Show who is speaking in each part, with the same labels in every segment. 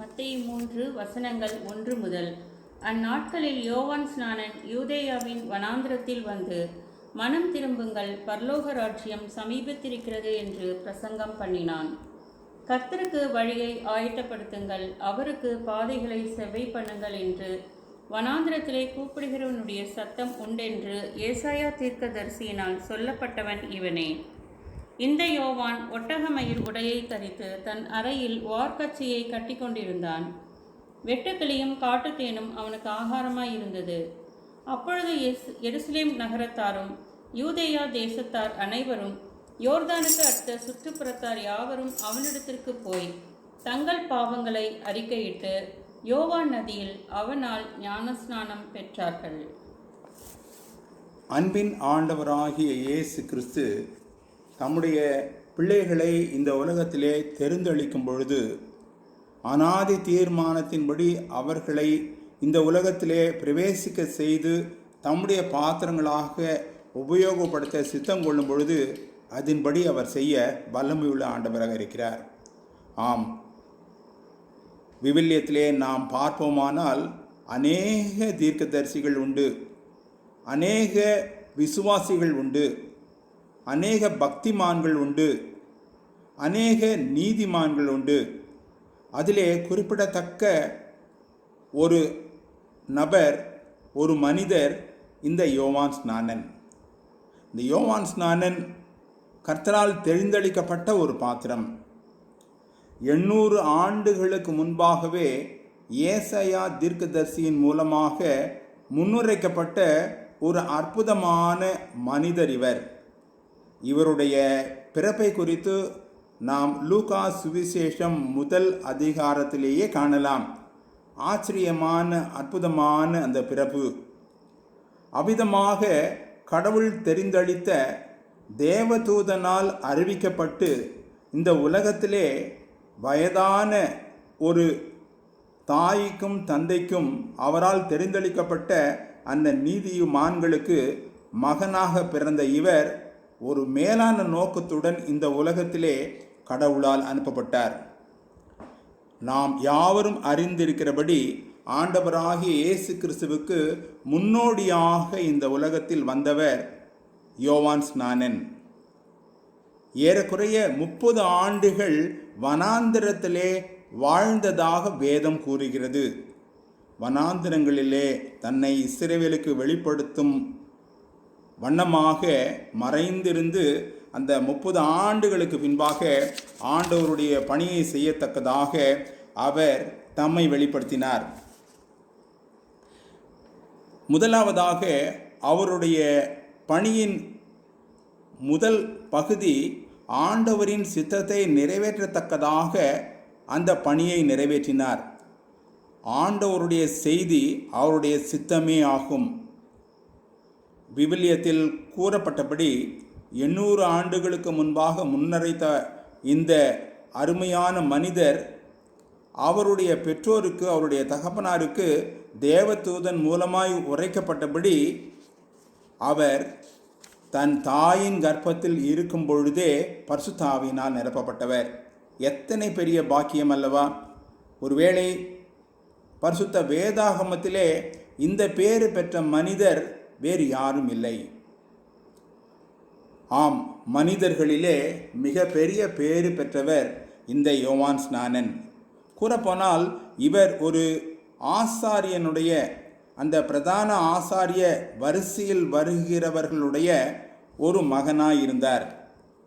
Speaker 1: மத்திய மூன்று வசனங்கள் ஒன்று முதல். அந்நாட்களில் யோவான் ஸ்நானன் யூதேயாவின் வனாந்திரத்தில் வந்து மனம் திரும்புங்கள் பரலோக ராஜ்யம் சமீபத்திருக்கிறது என்று பிரசங்கம் பண்ணினான். கர்த்தருக்கு வழியை ஆயத்தப்படுத்துங்கள் அவருக்கு பாதைகளை செவ்வை பண்ணுங்கள் என்று வனாந்திரத்திலே கூப்பிடுகிறவனுடைய சத்தம் உண்டென்று ஏசாயா தீர்க்கதரிசியினால் சொல்லப்பட்டவன் இவனே. இந்த யோவான் ஒட்டகமயில் உடையை தரித்து தன் அறையில் வார்க்கச்சியை கட்டிக்கொண்டிருந்தான் வெட்டுக்கிளியும் காட்டுத்தேனும் அவனுக்கு ஆகாரமாய் இருந்தது. அப்பொழுது எஸ் எருசலேம் நகரத்தாரும் யூதேயா தேசத்தார் அனைவரும் யோர்தானுக்கு அடுத்த சுற்றுப்புறத்தார் யாவரும் அவனிடத்திற்கு போய் தங்கள் பாவங்களை அறிக்கையிட்டு யோவான் நதியில் அவனால் ஞானஸ்நானம் பெற்றார்கள்.
Speaker 2: அன்பின் ஆண்டவராகிய இயேசு கிறிஸ்து தம்முடைய பிள்ளைகளை இந்த உலகத்திலே தெரிந்தளிக்கும் பொழுது அனாதி தீர்மானத்தின்படி அவர்களை இந்த உலகத்திலே பிரவேசிக்க செய்து தம்முடைய பாத்திரங்களாக உபயோகப்படுத்த சித்தம் கொள்ளும் பொழுது அதன்படி அவர் செய்ய வல்லமையுள்ள ஆண்டவராக இருக்கிறார். ஆம். விவிலியத்திலே நாம் பார்ப்போமானால் அநேக தீர்க்கதரிசிகள் உண்டு அநேக விசுவாசிகள் உண்டு அநேக பக்திமான்கள் உண்டு. அநேக நீதிமான்கள் உண்டு. அதிலே குறிப்பிடத்தக்க ஒரு நபர் ஒரு மனிதர் இந்த யோவான் ஸ்நானன். இந்த யோவான் ஸ்நானன் கர்த்தரால் தெரிந்தளிக்கப்பட்ட ஒரு பாத்திரம். எண்ணூறு ஆண்டுகளுக்கு முன்பாகவே ஏசையா தீர்க்கதர்சியின் மூலமாக முன்னுரைக்கப்பட்ட ஒரு அற்புதமான மனிதர் இவர். இவருடைய பிறப்பை குறித்து நாம் லூகா சுவிசேஷம் முதல் அதிகாரத்திலேயே காணலாம். ஆச்சரியமான அற்புதமான அந்த பிறப்பு. அவ்விதமாக கடவுள் தெரிந்தளித்த தேவதூதனால் அறிவிக்கப்பட்டு இந்த உலகத்திலே வயதான ஒரு தாய்க்கும் தந்தைக்கும் அவரால் தெரிந்தளிக்கப்பட்ட அந்த நீதியுமான்களுக்கு மகனாக பிறந்த இவர் ஒரு மேலான நோக்கத்துடன் இந்த உலகத்திலே கடவுளால் அனுப்பப்பட்டார். நாம் யாவரும் அறிந்திருக்கிறபடி ஆண்டவராகிய இயேசு கிறிஸ்துவுக்கு முன்னோடியாக இந்த உலகத்தில் வந்தவர் யோவான் ஸ்நானன். ஏறக்குறைய முப்பது ஆண்டுகள் வனாந்திரத்திலே வாழ்ந்ததாக வேதம் கூறுகிறது. வனாந்திரங்களிலே தன்னை இஸ்ரவேலுக்கு வெளிப்படுத்தும் வண்ணமாக மறைந்திருந்து அந்த முப்பது ஆண்டுகளுக்கு பின்பாக ஆண்டவருடைய பணியை செய்யத்தக்கதாக அவர் தம்மை வெளிப்படுத்தினார். முதலாவதாக அவருடைய பணியின் முதல் பகுதி ஆண்டவரின் சித்தத்தை நிறைவேற்றத்தக்கதாக அந்த பணியை நிறைவேற்றினார். ஆண்டவருடைய செய்தி அவருடைய சித்தமே ஆகும். விவிலியத்தில் கூறப்பட்டபடி எண்ணூறு ஆண்டுகளுக்கு முன்பாக முன்னரைத்த இந்த அருமையான மனிதர் அவருடைய பெற்றோருக்கு அவருடைய தகப்பனாருக்கு தேவதூதன் மூலமாய் உரைக்கப்பட்டபடி அவர் தன் தாயின் கர்ப்பத்தில் இருக்கும் பொழுதே பரிசுத்தாவினால் நிரப்பப்பட்டவர். எத்தனை பெரிய பாக்கியம் அல்லவா? ஒருவேளை பரிசுத்த வேதாகமத்திலே இந்த பேறு பெற்ற மனிதர் வேறு யாரும் இல்லை. ஆம் மனிதர்களிலே மிக பெரிய பேறு பெற்றவர் இந்த யோவான் ஸ்நானன். கூறப்போனால் இவர் ஒரு ஆசாரியனுடைய அந்த பிரதான ஆசாரிய வரிசையில் வருகிறவர்களுடைய ஒரு மகனாயிருந்தார்.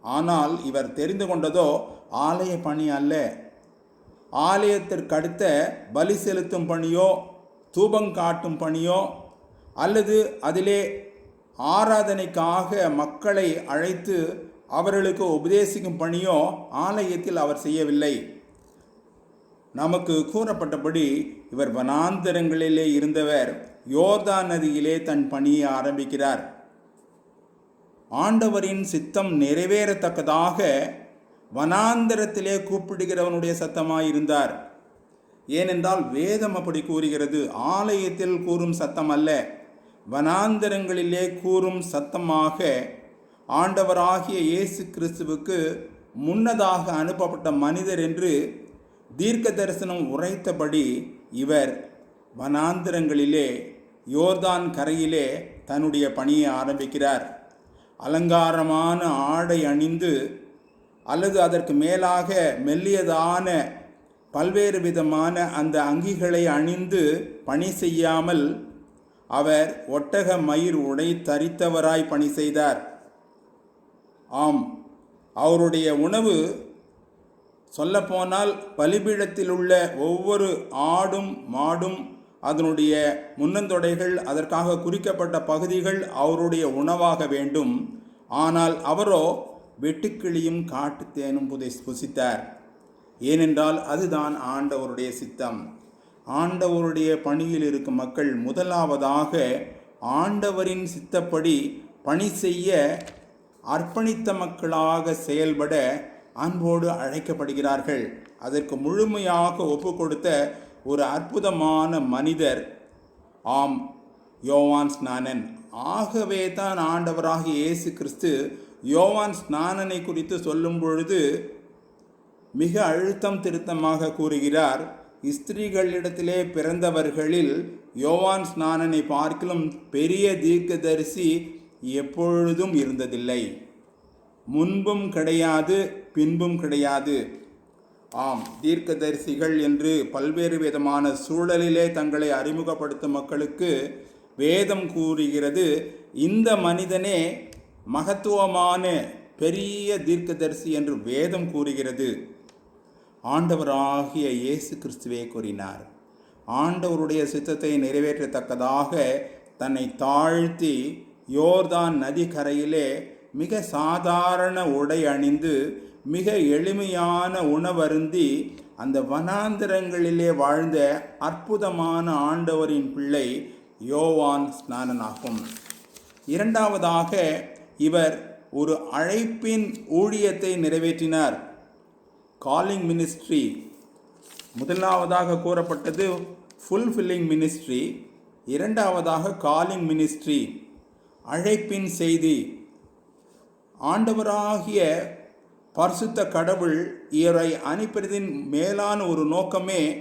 Speaker 2: ஆனால் இவர் தெரிந்து கொண்டதோ ஆலய பணி அல்ல. ஆலயத்திற்கடுத்த பலி செலுத்தும் பணியோ தூபம் காட்டும் பணியோ அல்லது அதிலே ஆராதனைக்காக மக்களை அழைத்து அவர்களுக்கு உபதேசிக்கும் பணியோ ஆலயத்தில் அவர் செய்யவில்லை. நமக்கு கூறப்பட்டபடி இவர் வனாந்தரங்களிலே இருந்தவர். யோர்தா நதியிலே தன் பணியை ஆரம்பிக்கிறார். ஆண்டவரின் சித்தம் நிறைவேறத்தக்கதாக வனாந்தரத்திலே கூப்பிடுகிறவனுடைய சத்தமாக இருந்தார் ஏனென்றால் வேதம் அப்படி கூறுகிறது. ஆலயத்தில் கூறும் சத்தம் அல்ல. வனாந்தரங்களிலே கூறும் சத்தமாக ஆண்டவராகிய இயேசு கிறிஸ்துவுக்கு முன்னதாக அனுப்பப்பட்ட மனிதர் என்று தீர்க்க தரிசனம் உரைத்தபடி இவர் வனாந்திரங்களிலே யோர்தான் கரையிலே தன்னுடைய பணியை ஆரம்பிக்கிறார். அலங்காரமான ஆடை அணிந்து அல்லது அதற்கு மேலாக மெல்லியதான பல்வேறு விதமான அந்த அங்கிகளை அணிந்து பணி செய்யாமல் அவர் ஒட்டக மயிர் உடை தரித்தவராய் பணி செய்தார். ஆம் அவருடைய உணவு சொல்லப்போனால் பலிபீடத்தில் உள்ள ஒவ்வொரு ஆடும் மாடும் அதனுடைய முன்னந்தொடைகள் அதற்காக குறிக்கப்பட்ட பகுதிகள் அவருடைய உணவாக வேண்டும். ஆனால் அவரோ வெட்டுக்கிளியும் காட்டுத்தேனும் புதை புசித்தார். ஏனென்றால் அதுதான் ஆண்டவருடைய சித்தம். ஆண்டவருடைய பணியில் இருக்கும் மக்கள் முதலாவதாக ஆண்டவரின் சித்தப்படி பணி செய்ய அர்ப்பணித்த மக்களாக செயல்பட அன்போடு அழைக்கப்படுகிறார்கள். அதற்கு முழுமையாக ஒப்பு கொடுத்த ஒரு அற்புதமான மனிதர் ஆம் யோவான் ஸ்நானன். ஆகவே தான் ஆண்டவராக இயேசு கிறிஸ்து யோவான் ஸ்நானனை குறித்து சொல்லும் பொழுது மிக அழுத்தம் திருத்தமாக கூறுகிறார். ஸ்திரீகளிடத்திலே பிறந்தவர்களில் யோவான் ஸ்நானனை பார்க்கிலும் பெரிய தீர்க்கதரிசி எப்பொழுதும் இருந்ததில்லை. முன்பும் கிடையாது பின்பும் கிடையாது. ஆம் தீர்க்கதரிசிகள் என்று பல்வேறு விதமான சூழலிலே தங்களை அறிமுகப்படுத்தும் மக்களுக்கு வேதம் கூறுகிறது இந்த மனிதனே மகத்துவமான பெரிய தீர்க்கதரிசி என்று வேதம் கூறுகிறது. ஆண்டவராகிய இயேசு கிறிஸ்துவே கூறினார். ஆண்டவருடைய சித்தத்தை நிறைவேற்றத்தக்கதாக தன்னை தாழ்த்தி யோர்தான் நதிக்கரையிலே மிக சாதாரண உடை அணிந்து மிக எளிமையான உணவருந்தி அந்த வனாந்திரங்களிலே வாழ்ந்த அற்புதமான ஆண்டவரின் பிள்ளை யோவான் ஸ்நானனாகும். இரண்டாவதாக இவர் ஒரு அழைப்பின் ஊழியத்தை நிறைவேற்றினார். Calling ministry. முதலாவதாக கூறப்பட்டது ஃபுல்ஃபில்லிங் மினிஸ்ட்ரி. இரண்டாவதாக காலிங் மினிஸ்ட்ரி. அழைப்பின் செய்தி. ஆண்டவராகிய பரிசுத்த கடவுள் இவரை அனுப்பியதின் மேலான ஒரு நோக்கமே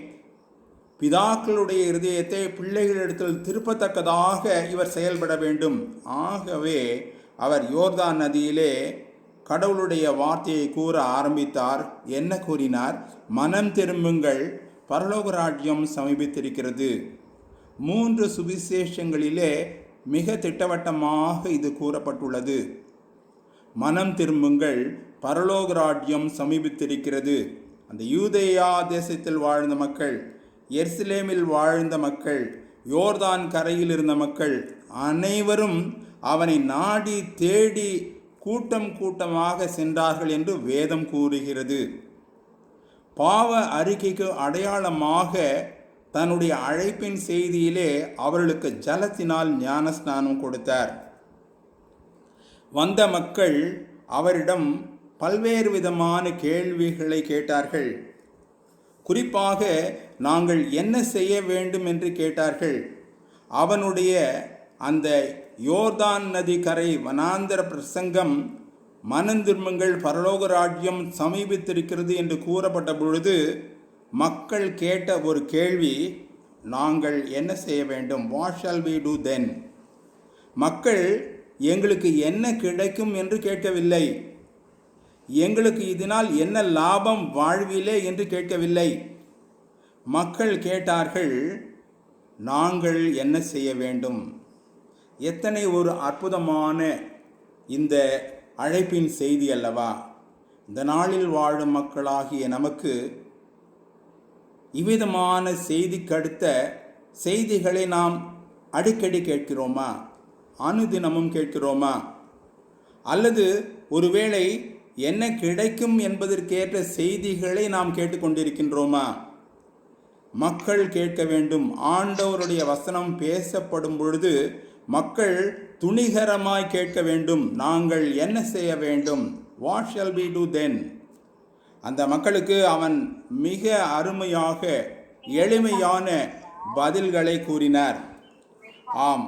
Speaker 2: பிதாக்களுடைய இருதயத்தை பிள்ளைகளிடத்தில் திருப்பத்தக்கதாக இவர் செயல்பட வேண்டும். ஆகவே அவர் யோர்தான் நதியிலே கடவுளுடைய வார்த்தையை கூற ஆரம்பித்தார். என்ன கூறினார்? மனம் திரும்புங்கள் பரலோக ராஜ்யம் சமீபித்திருக்கிறது. மூன்று சுவிசேஷங்களிலே மிக திட்டவட்டமாக இது கூறப்பட்டுள்ளது. மனம் திரும்புங்கள் பரலோக ராஜ்யம் சமீபித்திருக்கிறது. அந்த யூதேயா தேசத்தில் வாழ்ந்த மக்கள் எர்சிலேமில் வாழ்ந்த மக்கள் யோர்தான் கரையில் இருந்த மக்கள் அனைவரும் அவனை நாடி தேடி கூட்டம் கூட்டமாக சென்றார்கள் என்று வேதம் கூறுகிறது. பாவ அறிக்கைக்கு அடையாளமாக தன்னுடைய அழைப்பின் செய்தியிலே அவர்களுக்கு ஜலத்தினால் ஞானஸ்நானம் கொடுத்தார். வந்த மக்கள் அவரிடம் பல்வேறு விதமான கேள்விகளை கேட்டார்கள். குறிப்பாக நாங்கள் என்ன செய்ய வேண்டும்? என்று கேட்டார்கள். அவனுடைய அந்த யோர்தான் நதி கரை வனாந்தர பிரசங்கம் மனந்திரும்புங்கள் பரலோக ராஜ்யம் சமீபித்திருக்கிறது என்று கூறப்பட்ட பொழுது மக்கள் கேட்ட ஒரு கேள்வி நாங்கள் என்ன செய்ய வேண்டும்? What shall we do then மக்கள் எங்களுக்கு என்ன கிடைக்கும் என்று கேட்கவில்லை. எங்களுக்கு இதனால் என்ன லாபம் வாழ்விலே? என்று கேட்கவில்லை. மக்கள் கேட்டார்கள் நாங்கள் என்ன செய்ய வேண்டும்? எத்தனை ஒரு அற்புதமான இந்த அழைப்பின் செய்தி அல்லவா? இந்த நாளில் வாழும் மக்களாகிய நமக்கு இவ்விதமான செய்திக்கடுத்த செய்திகளை நாம் அடிக்கடி கேட்கிறோமா? அனுதினமும் கேட்கிறோமா? அல்லது ஒருவேளை என்ன கிடைக்கும் என்பதற்கேற்ற செய்திகளை நாம் கேட்டுக்கொண்டிருக்கின்றோமா மக்கள் கேட்க வேண்டும். ஆண்டவருடைய வசனம் பேசப்படும் பொழுது மக்கள் துணிகரமாய் கேட்க வேண்டும். நாங்கள் என்ன செய்ய வேண்டும்? What shall be do then அந்த மக்களுக்கு அவன் மிக அருமையாக எளிமையான பதில்களை கூறினார். ஆம்.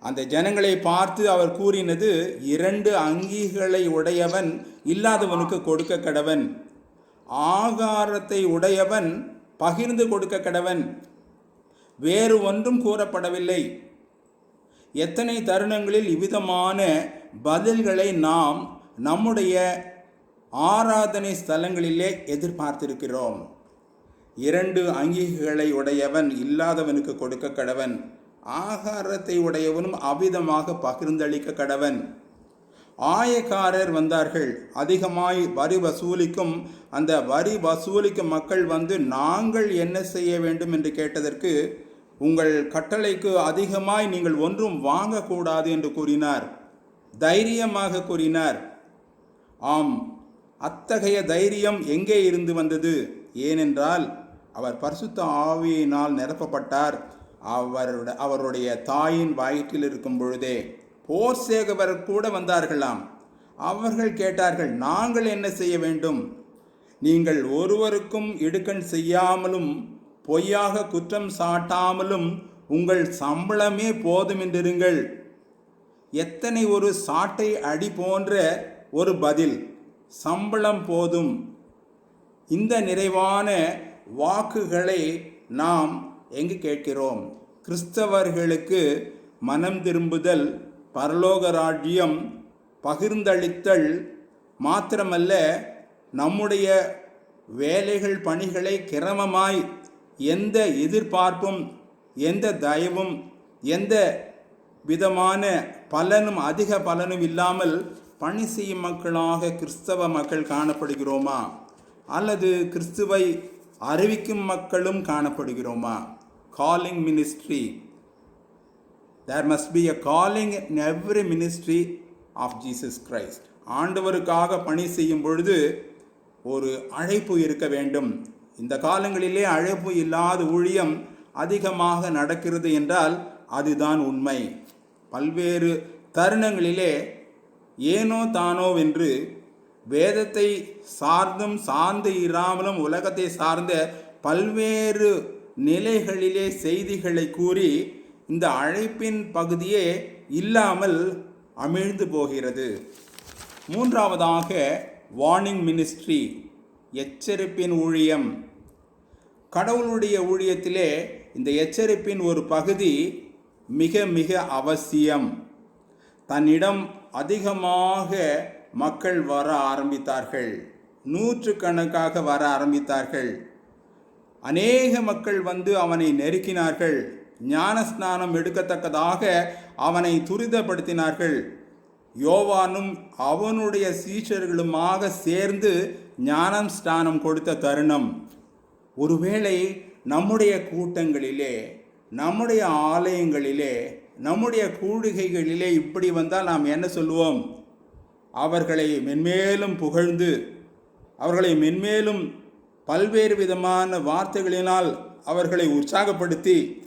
Speaker 2: அந்த ஜனங்களை பார்த்து அவர் கூறினது இரண்டு அங்கிகளை உடையவன் இல்லாதவனுக்கு கொடுக்க கடவன். ஆகாரத்தை உடையவன் பகிர்ந்து கொடுக்க கடவன். வேறு ஒன்றும் கூறப்படவில்லை. எத்தனை தருணங்களில் இவ்விதமான பதில்களை நாம் நம்முடைய ஆராதனை ஸ்தலங்களிலே எதிர்பார்த்திருக்கிறோம்? இரண்டு அங்கீகளை உடையவன் இல்லாதவனுக்கு கொடுக்க கடவன் ஆகாரத்தை உடையவனும் அவ்விதமாக பகிர்ந்தளிக்க கடவன். ஆயக்காரர் வந்தார்கள் அதிகமாய் வரி வசூலிக்கும் அந்த வரி வசூலிக்கும் மக்கள் வந்து நாங்கள் என்ன செய்ய வேண்டும்? என்று கேட்டதற்கு உங்கள் கட்டளைக்கு அதிகமாய் நீங்கள் ஒன்றும் வாங்கக்கூடாது என்று கூறினார். தைரியமாக கூறினார். ஆம் அத்தகைய தைரியம் எங்கே இருந்து வந்தது? ஏனென்றால் அவர் பரிசுத்த ஆவியினால் நிரப்பப்பட்டார். அவருட அவருடைய தாயின் வயிற்றில் இருக்கும் பொழுதே போர் சேகவர் கூட வந்தார்களாம். அவர்கள் கேட்டார்கள் நாங்கள் என்ன செய்ய வேண்டும்? நீங்கள் ஒருவருக்கும் இடுக்கண் செய்யாமலும் பொய்யாக குற்றம் சாட்டாமலும் உங்கள் சம்பளமே போதும் என்றிருங்கள். எத்தனை ஒரு சாட்டை அடி போன்ற ஒரு பதில் சம்பளம் போதும். இந்த நிறைவான வாக்குகளை நாம் எங்கு கேட்கிறோம்? கிறிஸ்தவர்களுக்கு மனம் திரும்புதல் பரலோக ராஜ்யம் பகிர்ந்தளித்தல் மாத்திரமல்ல நம்முடைய வேலைகள் பணிகளை கிரமமாய் எந்த எதிர்பார்ப்பும் எந்த தயவும் எந்த விதமான பலனும் அதிக பலனும் இல்லாமல் பணி செய்யும் மக்களாக கிறிஸ்தவ மக்கள் காணப்படுகிறோமா? அல்லது கிறிஸ்துவை அறிவிக்கும் மக்களும் காணப்படுகிறோமா? Calling ministry there must be a calling in every ministry of Jesus Christ ஆண்டவருக்காக பணி செய்யும் பொழுது ஒரு அழைப்பு இருக்க வேண்டும். இந்த காலங்களிலே அழைப்பு இல்லாத ஊழியம் அதிகமாக நடக்கிறது என்றால் அதுதான் உண்மை. பல்வேறு தருணங்களிலே ஏனோ தானோ வென்று வேதத்தை சார்ந்தும் சார்ந்து இராமலும் உலகத்தை சார்ந்த பல்வேறு நிலைகளிலே செய்திகளை கூறி இந்த அழைப்பின் பகுதியே இல்லாமல் அமிழ்ந்து போகிறது. மூன்றாவதாக வார்னிங் மினிஸ்ட்ரி எச்சரிப்பின் ஊழியம். கடவுளுடைய ஊழியத்திலே இந்த எச்சரிப்பின் ஒரு பகுதி மிக மிக அவசியம். தன்னிடம் அதிகமாக மக்கள் வர ஆரம்பித்தார்கள். நூற்றுக்கணக்காக வர ஆரம்பித்தார்கள். அநேக மக்கள் வந்து அவனை நெருக்கினார்கள். ஞானஸ்நானம் எடுக்கத்தக்கதாக அவனை துரிதப்படுத்தினார்கள். யோவானும் அவனுடைய சீஷர்களுமாக சேர்ந்து ஞானம் ஸ்நானம் கொடுத்த தருணம். ஒருவேளை நம்முடைய கூட்டங்களிலே நம்முடைய ஆலயங்களிலே நம்முடைய கூடுகைகளிலே இப்படி வந்தால் நாம் என்ன சொல்லுவோம்? அவர்களை மென்மேலும் புகழ்ந்து அவர்களை மென்மேலும் பல்வேறு விதமான வார்த்தைகளினால் அவர்களை உற்சாகப்படுத்தி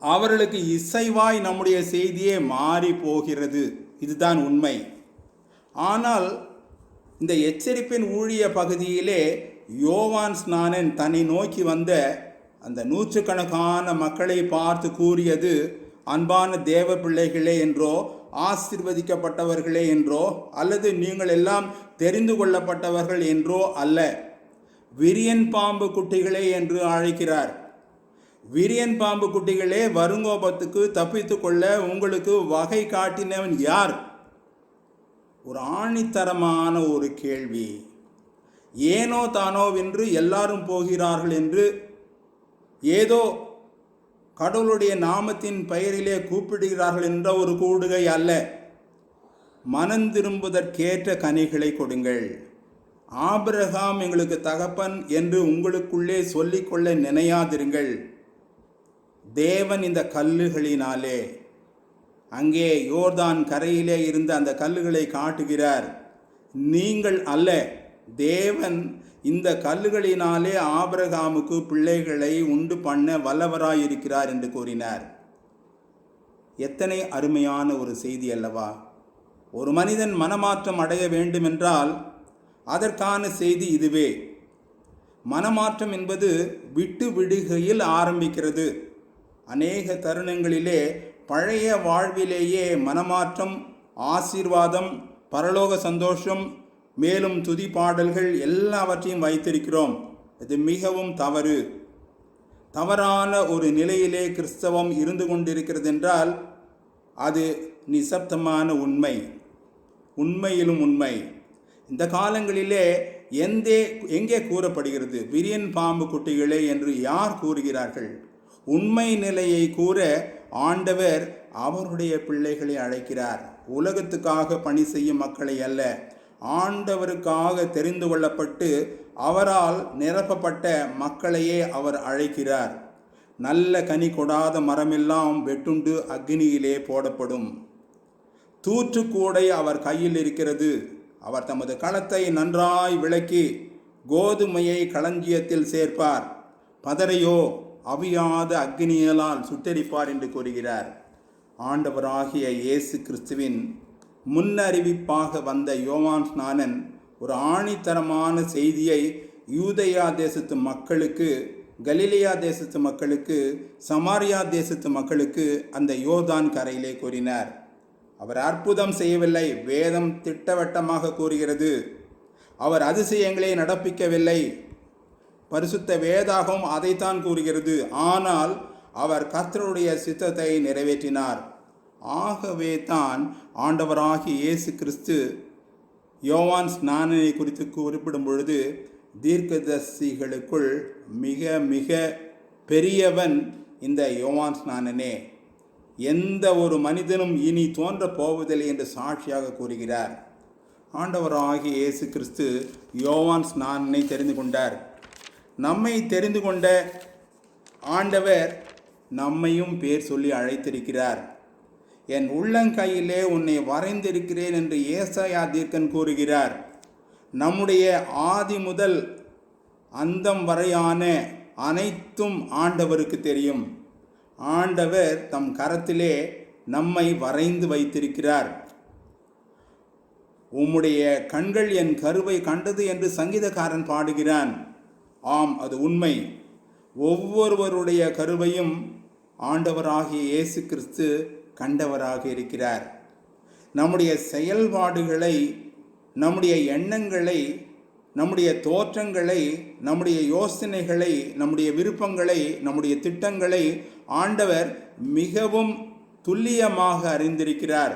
Speaker 2: அவர்களுக்கு இசைவாய் நம்முடைய செய்தியே மாறி போகிறது. இதுதான் உண்மை. ஆனால் இந்த எச்சரிப்பின் ஊழிய பகுதியிலே யோவான் ஸ்நானன் தன்னை நோக்கி வந்த அந்த நூற்றுக்கணக்கான மக்களை பார்த்து கூறியது அன்பான தேவ பிள்ளைகளே என்றோ ஆசிர்வதிக்கப்பட்டவர்களே என்றோ அல்லது நீங்கள் எல்லாம் தெரிந்து கொள்ளப்பட்டவர்கள் என்றோ அல்ல. விரியன் பாம்பு குட்டிகளே என்று அழைக்கிறார். விரியன் பாம்பு குட்டிகளே வருங்கோபத்துக்கு தப்பித்து கொள்ள உங்களுக்கு வகை காட்டினவன் யார்? ஒரு ஆணித்தரமான ஒரு கேள்வி. ஏனோ தானோ வென்று எல்லாரும் போகிறார்கள் என்று ஏதோ கடவுளுடைய நாமத்தின் பெயரிலே கூப்பிடுகிறார்கள் என்ற ஒரு கூடுகை அல்ல. மனம் திரும்புவதற்கேற்ற கனிகளை கொடுங்கள். ஆபிரகாம் எங்களுக்கு தகப்பன் என்று உங்களுக்குள்ளே சொல்லிக்கொள்ள நினையாதிருங்கள். தேவன் இந்த கல்லுகளினாலே அங்கே யோர்தான் கரையிலே இருந்த அந்த கல்லுகளை காட்டுகிறார். நீங்கள் அல்ல தேவன் இந்த கல்லுகளினாலே ஆபிரகாமுக்கு பிள்ளைகளை உண்டு பண்ண வல்லவராயிருக்கிறார் என்று கூறினார். எத்தனை அருமையான ஒரு செய்தி அல்லவா? ஒரு மனிதன் மனமாற்றம் அடைய வேண்டுமென்றால் அதற்கான செய்தி இதுவே. மனமாற்றம் என்பது விட்டு விடுகையில் ஆரம்பிக்கிறது. அநேக தருணங்களிலே பழைய வாழ்விலேயே மனமாற்றம் ஆசீர்வாதம் பரலோக சந்தோஷம் மேலும் துதி பாடல்கள் எல்லாவற்றையும் வைத்திருக்கிறோம். இது மிகவும் தவறு. தவறான ஒரு நிலையிலே கிறிஸ்தவம் இருந்து கொண்டிருக்கிறது என்றால் அது நிசப்தமான உண்மை. உண்மையிலும் உண்மை. இந்த காலங்களிலே எந்தே எங்கே கூறப்படுகிறது? விரியன் பாம்பு குட்டிகளே என்று யார் கூறுகிறார்கள்? உண்மை நிலையை கூற ஆண்டவர் அவருடைய பிள்ளைகளை அழைக்கிறார். உலகத்துக்காக பணி செய்யும் மக்களை அல்ல ஆண்டவருக்காக தெரிந்து கொள்ளப்பட்டு அவரால் நிரப்பப்பட்ட மக்களையே அவர் அழைக்கிறார். நல்ல கனி கொடாத மரமெல்லாம் வெட்டுண்டு அக்னியிலே போடப்படும். தூற்றுக்கூடை அவர் கையில் இருக்கிறது. அவர் தமது களத்தை நன்றாய் விளக்கி கோதுமையை களஞ்சியத்தில் சேர்ப்பார். பதரையோ அவியாத அக்னியலால் சுட்டரிப்பார் என்று கூறுகிறார். ஆண்டவராகிய இயேசு கிறிஸ்துவின் முன்னறிவிப்பாக வந்த யோவான் ஸ்நானன் ஒரு ஆணித்தரமான செய்தியை யூதயா தேசத்து மக்களுக்கு கலிலியா தேசத்து மக்களுக்கு சமாரியா தேசத்து மக்களுக்கு அந்த யோதான் கரையிலே கூறினார். அவர் அற்புதம் செய்யவில்லை வேதம் திட்டவட்டமாக கூறுகிறது. அவர் அதிசயங்களை நடப்பிக்கவில்லை. பரிசுத்த வேதாகம் அதைத்தான் கூறுகிறது. ஆனால் அவர் கர்த்தருடைய சித்தத்தை நிறைவேற்றினார். ஆகவே தான் ஆண்டவராகிய இயேசு கிறிஸ்து யோவான் ஸ்நானனை குறித்து குறிப்பிடும் பொழுது தீர்க்கதர்சிகளுக்குள் மிக மிக பெரியவன் இந்த யோவான் ஸ்நானனே. எந்த ஒரு மனிதனும் இனி தோன்றப் போவதில்லை என்று சாட்சியாக கூறுகிறார். ஆண்டவராகிய இயேசு கிறிஸ்து யோவான் ஸ்நானனை தெரிந்து கொண்டார். நம்மை தெரிந்து கொண்ட ஆண்டவர் நம்மையும் பேர் சொல்லி அழைத்திருக்கிறார். என் உள்ளங்கையிலே உன்னை வரைந்திருக்கிறேன் என்று ஏசாயா தீர்க்கன் கூறுகிறார். நம்முடைய ஆதி முதல் அந்தம் வரையான அனைத்தும் ஆண்டவருக்கு தெரியும். ஆண்டவர் தம் கரத்திலே நம்மை வரைந்து வைத்திருக்கிறார். உம்முடைய கண்கள் என் கருவை கண்டது என்று சங்கீதக்காரன் பாடுகிறான். ஆம் அது உண்மை. ஒவ்வொருவருடைய கருவையும் ஆண்டவராகிய இயேசு கிறிஸ்து கண்டவராக இருக்கிறார். நம்முடைய செயல்பாடுகளை நம்முடைய எண்ணங்களை நம்முடைய தோற்றங்களை நம்முடைய யோசனைகளை நம்முடைய விருப்பங்களை நம்முடைய திட்டங்களை ஆண்டவர் மிகவும் துல்லியமாக அறிந்திருக்கிறார்.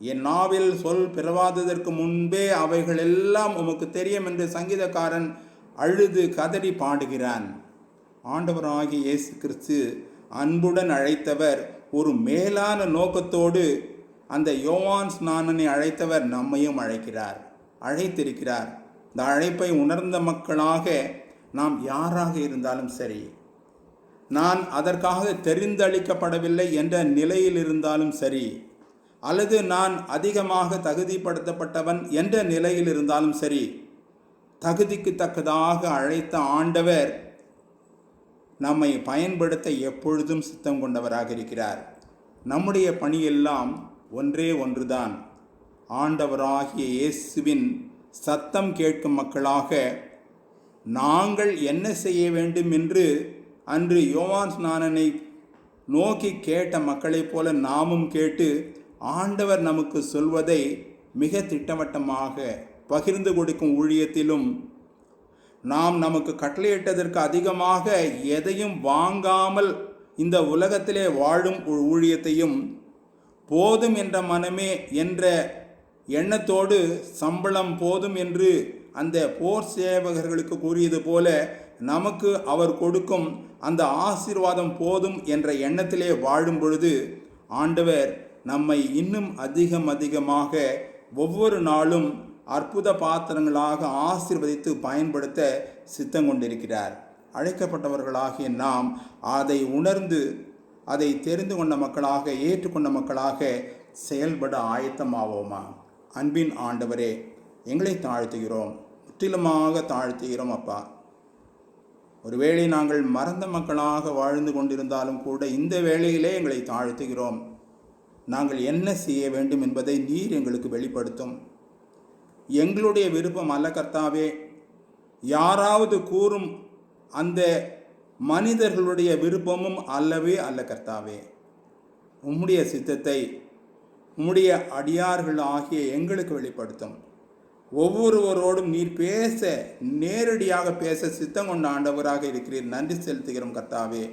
Speaker 2: என் நாவில் சொல் பிறவாததற்கு முன்பே அவைகள் எல்லாம் உமக்கு தெரியும் என்று சங்கீதக்காரன் அழுது கதறி பாடுகிறான். ஆண்டவராகிய இயேசு கிறிஸ்து அன்புடன் அழைத்தவர் ஒரு மேலான நோக்கத்தோடு அந்த யோவான் ஸ்நானனை அழைத்தவர் நம்மையும் அழைக்கிறார் அழைத்திருக்கிறார். இந்த அழைப்பை உணர்ந்த மக்களாக நாம் யாராக இருந்தாலும் சரி நான் அதற்காக தெரிந்தளிக்கப்படவில்லை என்ற நிலையில் இருந்தாலும் சரி அல்லது நான் அதிகமாக தகுதிப்படுத்தப்பட்டவன் என்ற நிலையில் இருந்தாலும் சரி தகுதிக்கு தக்கதாக அழைத்த ஆண்டவர் நம்மை பயன்படுத்த எப்பொழுதும் சித்தம் கொண்டவராக இருக்கிறார். நம்முடைய பணியெல்லாம் ஒன்றே ஒன்றுதான். ஆண்டவராகிய இயேசுவின் சத்தம் கேட்கும் மக்களாக நாங்கள் என்ன செய்ய வேண்டும் என்று அன்று யோவான் ஸ்நானனை நோக்கி கேட்ட மக்களைப் போல நாமும் கேட்டு ஆண்டவர் நமக்கு சொல்வதை மிக திட்டவட்டமாக பகிர்ந்து கொடுக்கும் ஊழியத்திலும் நாம் நமக்கு கட்டளையிட்டதற்கு அதிகமாக எதையும் வாங்காமல் இந்த உலகத்திலே வாழும் ஊழியத்தையும் போதும் என்ற மனமே என்ற எண்ணத்தோடு சம்பளம் போதும் என்று அந்த போர் சேவகர்களுக்கு கூறியது போல நமக்கு அவர் கொடுக்கும் அந்த ஆசீர்வாதம் போதும் என்ற எண்ணத்திலே வாழும் பொழுது ஆண்டவர் நம்மை இன்னும் அதிகம் அதிகமாக ஒவ்வொரு நாளும் அற்புத பாத்திரங்களாக ஆசீர்வதித்து பயன்படுத்த சித்தம் கொண்டிருக்கிறார் அழைக்கப்பட்டவர்களாகிய நாம் அதை உணர்ந்து அதை தெரிந்து கொண்ட மக்களாக ஏற்றுக்கொண்ட மக்களாக செயல்பட ஆயத்தமாவோமா? அன்பின் ஆண்டவரே எங்களை தாழ்த்துகிறோம். முற்றிலுமாக தாழ்த்துகிறோம் அப்பா. ஒருவேளை நாங்கள் மறந்த மக்களாக வாழ்ந்து கொண்டிருந்தாலும் கூட இந்த வேளையிலே எங்களை தாழ்த்துகிறோம். நாங்கள் என்ன செய்ய வேண்டும் என்பதை நீர் எங்களுக்கு வெளிப்படுத்தும். எங்களுடைய விருப்பம் அல்ல கர்த்தாவே. யாராவது கூறும் அந்த மனிதர்களுடைய விருப்பமும் அல்லவே அல்ல கர்த்தாவே. உம்முடைய சித்தத்தை உம்முடைய அடியார்கள் ஆகிய எங்களுக்கு வெளிப்படுத்தும். ஒவ்வொருவரோடும் நீர் பேச நேரடியாக பேச சித்தம் கொண்ட ஆண்டவராக இருக்கிறீர். நன்றி செலுத்துகிறோம் கர்த்தாவே.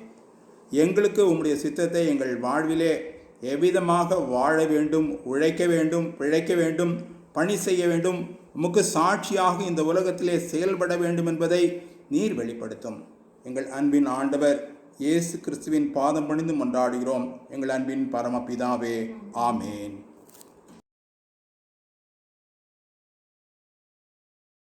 Speaker 2: எங்களுக்கு உம்முடைய சித்தத்தை எங்கள் வாழ்விலே எவ்விதமாக வாழ வேண்டும் உழைக்க வேண்டும் பிழைக்க வேண்டும் பணி செய்ய வேண்டும். உமக்கு சாட்சியாக இந்த உலகத்திலே செயல்பட வேண்டும் என்பதை நீர் வெளிப்படுத்தும். எங்கள் அன்பின் ஆண்டவர் இயேசு கிறிஸ்துவின் பாதம் பணிந்து கொண்டாடுகிறோம் எங்கள் அன்பின் பரமபிதாவே ஆமேன்.